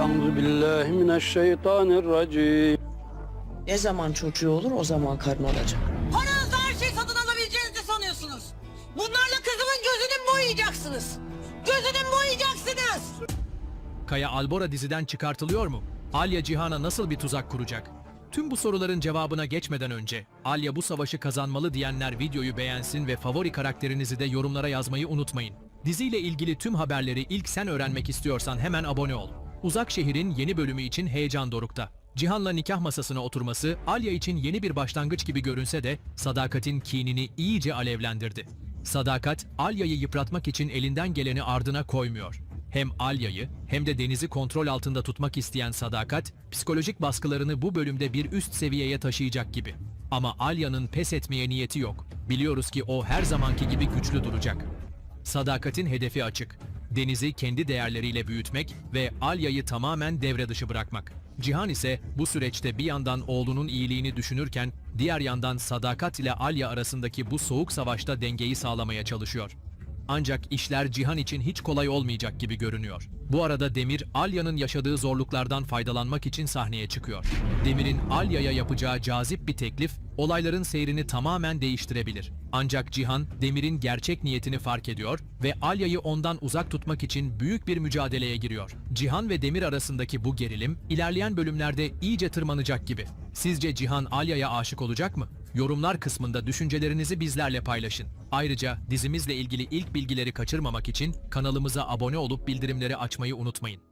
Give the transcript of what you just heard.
Euzu billahi mineşşeytanirracim. Ne zaman çocuğu olur o zaman karın olacak. Paranızla her şeyi satın alabileceğinizi sanıyorsunuz. Bunlarla kızımın gözünü mü boyayacaksınız? Gözünü boyayacaksınız? Kaya Albora diziden çıkartılıyor mu? Alya Cihan'a nasıl bir tuzak kuracak? Tüm bu soruların cevabına geçmeden önce Alya bu savaşı kazanmalı diyenler videoyu beğensin ve favori karakterinizi de yorumlara yazmayı unutmayın. Diziyle ilgili tüm haberleri ilk sen öğrenmek istiyorsan hemen abone ol. Uzak Şehir'in yeni bölümü için heyecan dorukta. Cihan'la nikah masasına oturması Alya için yeni bir başlangıç gibi görünse de Sadakat'in kinini iyice alevlendirdi. Sadakat, Alya'yı yıpratmak için elinden geleni ardına koymuyor. Hem Alya'yı hem de Deniz'i kontrol altında tutmak isteyen Sadakat, psikolojik baskılarını bu bölümde bir üst seviyeye taşıyacak gibi. Ama Alya'nın pes etmeye niyeti yok. Biliyoruz ki o her zamanki gibi güçlü duracak. Sadakat'in hedefi açık. Deniz'i kendi değerleriyle büyütmek ve Alya'yı tamamen devre dışı bırakmak. Cihan ise bu süreçte bir yandan oğlunun iyiliğini düşünürken diğer yandan Sadakat ile Alya arasındaki bu soğuk savaşta dengeyi sağlamaya çalışıyor. Ancak işler Cihan için hiç kolay olmayacak gibi görünüyor. Bu arada Demir, Alya'nın yaşadığı zorluklardan faydalanmak için sahneye çıkıyor. Demir'in Alya'ya yapacağı cazip bir teklif, olayların seyrini tamamen değiştirebilir. Ancak Cihan, Demir'in gerçek niyetini fark ediyor ve Alya'yı ondan uzak tutmak için büyük bir mücadeleye giriyor. Cihan ve Demir arasındaki bu gerilim, ilerleyen bölümlerde iyice tırmanacak gibi. Sizce Cihan Alya'ya aşık olacak mı? Yorumlar kısmında düşüncelerinizi bizlerle paylaşın. Ayrıca dizimizle ilgili ilk bilgileri kaçırmamak için kanalımıza abone olup bildirimleri açmayı unutmayın.